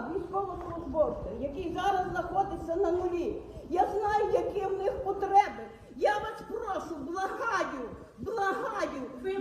військовослужбовця, який зараз знаходиться на нулі. Я знаю, які в них потреби. Я вас прошу, благаю, благаю,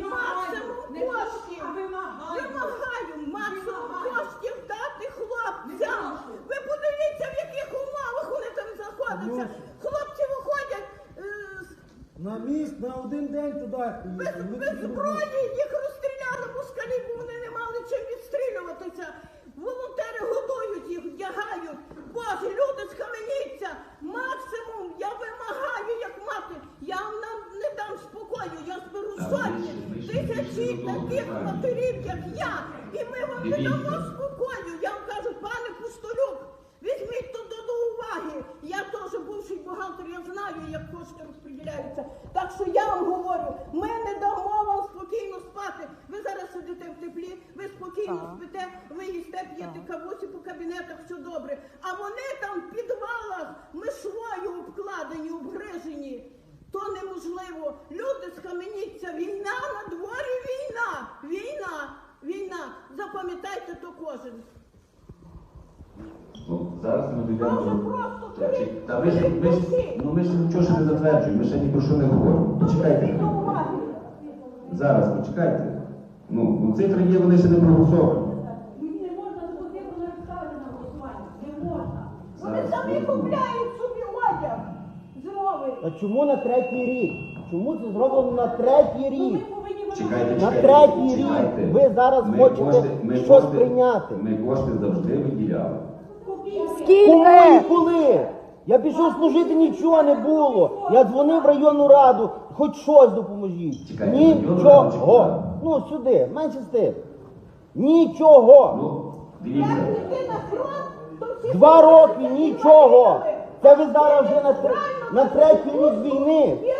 максимум коштів. Вимагаю максимум коштів дати хлопцям. Ви подивіться, в яких умовах вони там знаходяться. Хлопці виходять е, з На міст на один день туди без, без зброї їх розстріляли москалі, бо вони не мали чим відстрілюватися. Волонтери годують їх, вдягають. Боже, люди, схаменіться! Максимум я вимагаю, як мати. Я вам нам не дам спокою. Я зберу сотні, тисячі таких матерів, як я. І ми вам не дамо спокою. Я вам кажу, пане Пустолюк, візьміть то до, до уваги. Я теж бувший бухгалтер, я знаю, як кошти розподіляються. Так що я вам говорю, ми не дамо вам спокійно спати. Ви зараз сидите в теплі, ви спокійно спите, ви їсте, п'єте кавусі по кабінетах, все добре. А вони там в підвалах мишвою обкладені, обгрижені. То неможливо. Люди схаменіться. Війна на дворі, війна, війна, війна. Запам'ятайте то кожен. Ну, зараз ми дійдемо до... просто Та, чи- беріть, Та ми ж, беріть ми ж, ну ми ж нічого ще не затверджуємо, ми ще ні про що не говоримо. Почекайте. До уваги. Зараз, почекайте. Ну, ну цифри є, вони ще не проголосовані. Не можна потрібно ставити на голосування. Не можна. Вони Зараз самі купляють собі одяг. А чому на третій рік? Чому це зроблено на третій рік? Чекайте, На чекайте. третій рік ви зараз Ми хочете кошти- ми щось кошти- прийняти. Ми кошти завжди виділяли. Кому Скільки? і коли? Я пішов служити, нічого не було. Я дзвонив в районну раду, хоч щось допоможіть. Чекайте, районну раду чи Нічого. Ну сюди, менше з тим. Нічого. Ну, дивіться. Два роки нічого. Це ви зараз вже на, тр- на третій рік війни. Ні,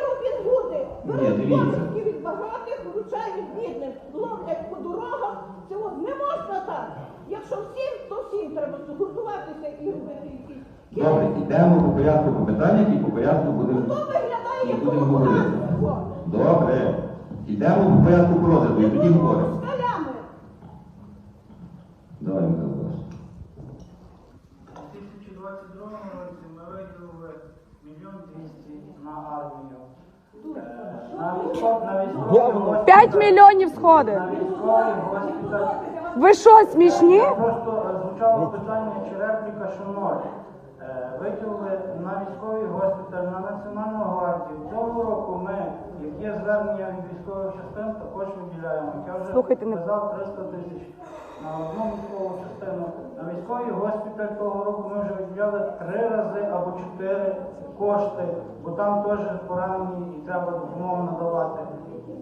Беруть дивіться. від багатих, вручають бідним. Ловлять по дорогах. Це не можна так. Якщо всім, то всім треба згуртуватися і робити якісь. Добре, йдемо по порядку по питаннях і по порядку будемо. Хто виглядає І як будемо говорити. колаборант? Добре. Йдемо по порядку по розгляду і тоді говоримо. Давай, Михайло. Іванович. У 2022 році ми виділили мільйон двісті на армію. Е, На військовий на військовий госпіталь- 5 мільйонів сходить. На військовий госпіталь. Ви що, смішні? Просто е, звучало питання чи репліка, що ноль. Е, Виділили на військовий госпіталь, на Національну гвардію. Цього року ми, як є звернення від військових частин, також виділяємо. Як я вже Слухайте, не- сказав, 300 тисяч військову частину. На військовий госпіталь того року ми вже виділяли три рази або чотири кошти, бо там теж поранені і треба допомогу надавати.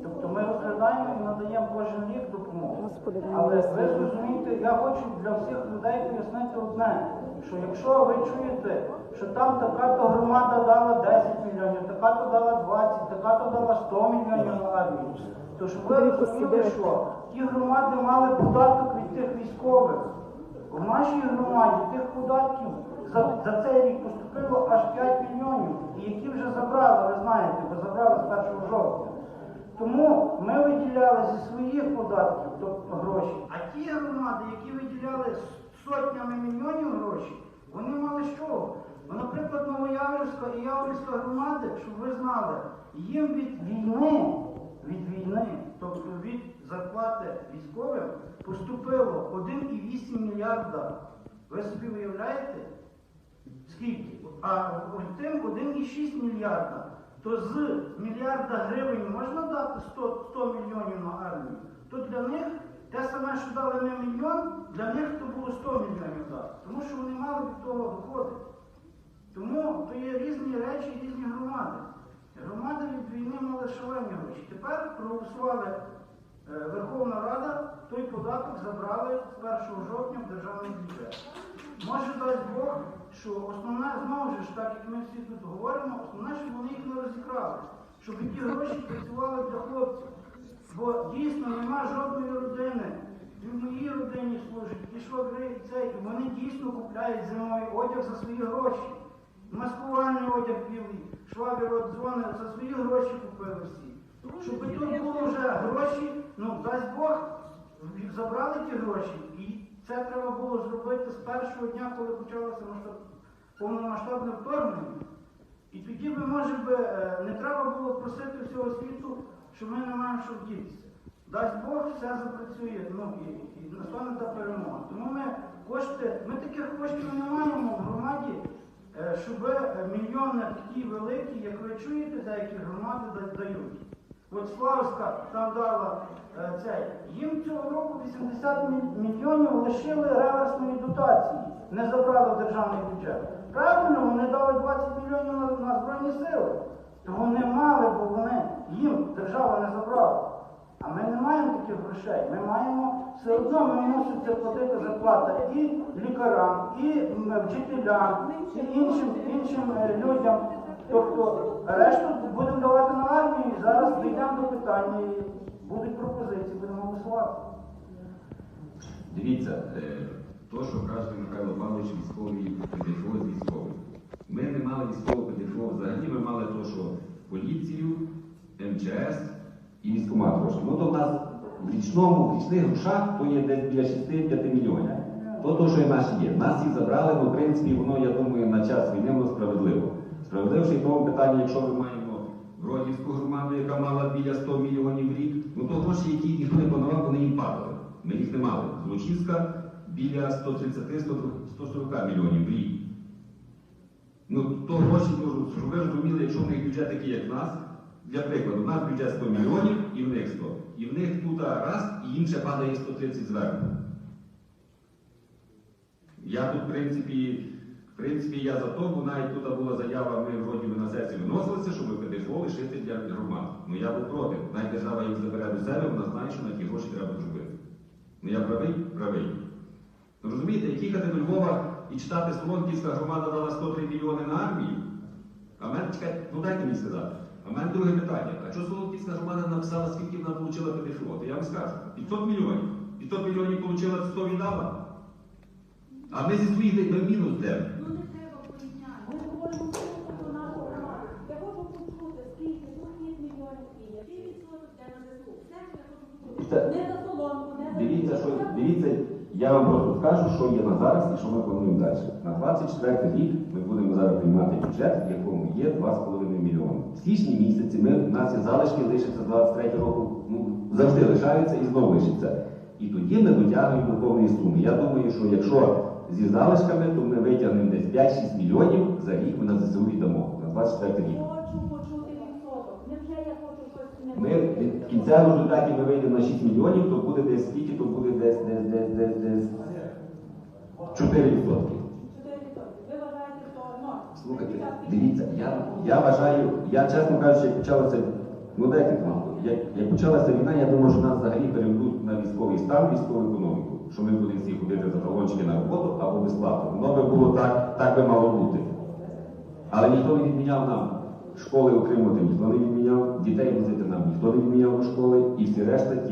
Тобто ми розглядаємо і надаємо кожен рік допомогу. Але ви зрозумієте, я хочу для всіх людей пояснити одне, що якщо ви чуєте, що там така-то громада дала 10 мільйонів, така-то дала 20, така-то дала 100 мільйонів на армію, то ж ви розуміли, що ті громади мали податок від тих військових. В нашій громаді тих податків за, за цей рік поступило аж 5 мільйонів, і які вже забрали, ви знаєте, бо забрали з 1 жовтня. Тому ми виділяли зі своїх податків тобто гроші. А ті громади, які виділяли сотнями мільйонів грошей, вони мали що? Бо, наприклад, Новояврівська і Яврівська громади, щоб ви знали, їм від війни, від війни, тобто від зарплати військовим, поступило 1,8 мільярда. Ви собі уявляєте? Скільки? А тим 1,6 мільярда. То з мільярда гривень можна дати 100, 100 мільйонів на армію. То для них те саме, що дали ми мільйон, для них то було 100 мільйонів дати. Тому що вони мали від того доходи. Тому то є різні речі, різні громади. Громади від війни мали шалені гроші. Тепер проголосували е, Верховна Рада, той податок забрали з 1 жовтня в державний бюджет. Може дасть Бог, що основне знову ж так, як ми всі тут говоримо, основне, щоб вони їх не розікрали, щоб ті гроші працювали для хлопців. Бо дійсно нема жодної родини. І в моїй родині служить, і швагри, і це, і вони дійсно купляють зимовий одяг за свої гроші. Маскувальний одяг білий, швагер от дзвонить, за свої гроші купили всі. Щоб тут було вже гроші, ну дасть Бог, забрали ті гроші і це треба було зробити з першого дня, коли почалося масштаб- повномасштабне вторгнення. І тоді би, може би, е, не треба було просити всього світу, що ми не маємо що вдітися. Дасть Бог, все запрацює, ну і, і настане та перемога. Тому ми кошти, ми таких коштів не маємо щоб е, мільйони такі великі, як ви чуєте, деякі громади дають. От Славська там дала е, цей. Їм цього року 80 мільйонів лишили реверсної дотації, не забрали в державний бюджет. Правильно, вони дали 20 мільйонів на, на Збройні сили. То вони мали, бо вони їм держава не забрала. А ми не маємо таких грошей. Ми маємо все одно ми мусимо платити зарплата і лікарям, і вчителям, і іншим, іншим е, людям. Тобто решту будемо давати на армію, і зараз дійдемо до питання, і будуть пропозиції, будемо голосувати. Дивіться, е, то, що каже Михайло Павлович, військовий ПДФО з військовим. Ми не мали військового ПДФО взагалі, ми мали то, що поліцію, МЧС і військкомат гроші. Ну то в нас в річному, в річних грошах то є десь біля 6-5 мільйонів. То, то, що і наші є. Нас їх забрали, ну, в принципі, воно, я думаю, на час війни воно справедливо. Справедливо, і тому питанні, якщо ми маємо Бродівську громаду, яка мала біля 100 мільйонів в рік, ну то гроші, які ніхто не планував, вони їм падали. Ми їх не мали. Злочинська біля 130-140 мільйонів в рік. Ну, то гроші, ну, щоб ви розуміли, якщо в них бюджет такий, як в нас, для прикладу, у нас бюджет 100 мільйонів і в них 100. І в них тут раз, і ще падає 130 зверху. Я тут, в принципі, в принципі, я за то, бо навіть тут була заява, ми вроді би на сесії виносилися, щоб ПДФО лишити для громад. Ну я був проти. Навіть держава їх забере до себе, вона знає, що на ті гроші треба зробити. Ну я правий? Правий. Ну розумієте, як їхати до Львова і читати Солонківська громада дала 103 мільйони на армію. А мене чекайте, ну дайте мені сказати. А в мене друге питання. А що Солонківська громада написала, скільки вона отримала ПДФО? То я вам скажу. 500 мільйонів. 500 мільйонів отримала, 100 віддала. А ми зі своїх ми мінус йдемо. Ну не треба порівняти. Ми говоримо про нашу громаду. Я хочу почути, скільки є мільйонів і який відсоток де на ЗСУ. Все ж я хочу почути. Не за соломку, не за Дивіться, що дивіться, я вам просто скажу, що є на зараз і що ми плануємо далі. На 24 рік ми будемо зараз приймати бюджет, в якому є 2,5 мільйони. В січні місяці ми, у нас є залишки, лишиться 23 року, ну, завжди лишаються і знову лишиться. І тоді ми витягуємо до повної суми. Я думаю, що якщо зі залишками, то ми витягнемо десь 5-6 мільйонів за рік ми на ЗСУ віддамо на 24 рік. Хочу почути відсоток. Невже я хочу щось не Ми в кінцевому результаті ми вийдемо на 6 мільйонів, то буде десь скільки, то буде десь десь десь десь десь 4 відсотки. 4 відсотки. Ви вважаєте, що норм? Слухайте, дивіться, я, я вважаю, я чесно кажучи, як почалося, ну дайте кнопку, як, як почалася війна, я думаю, що нас взагалі переведуть на військовий стан, військову економіку, що ми будемо всі ходити за талончики на роботу або безплатно. Воно би було так, так би мало бути. Але ніхто не відміняв нам школи утримувати, ніхто не відміняв дітей возити нам, ніхто не відміняв школи і всі решта ті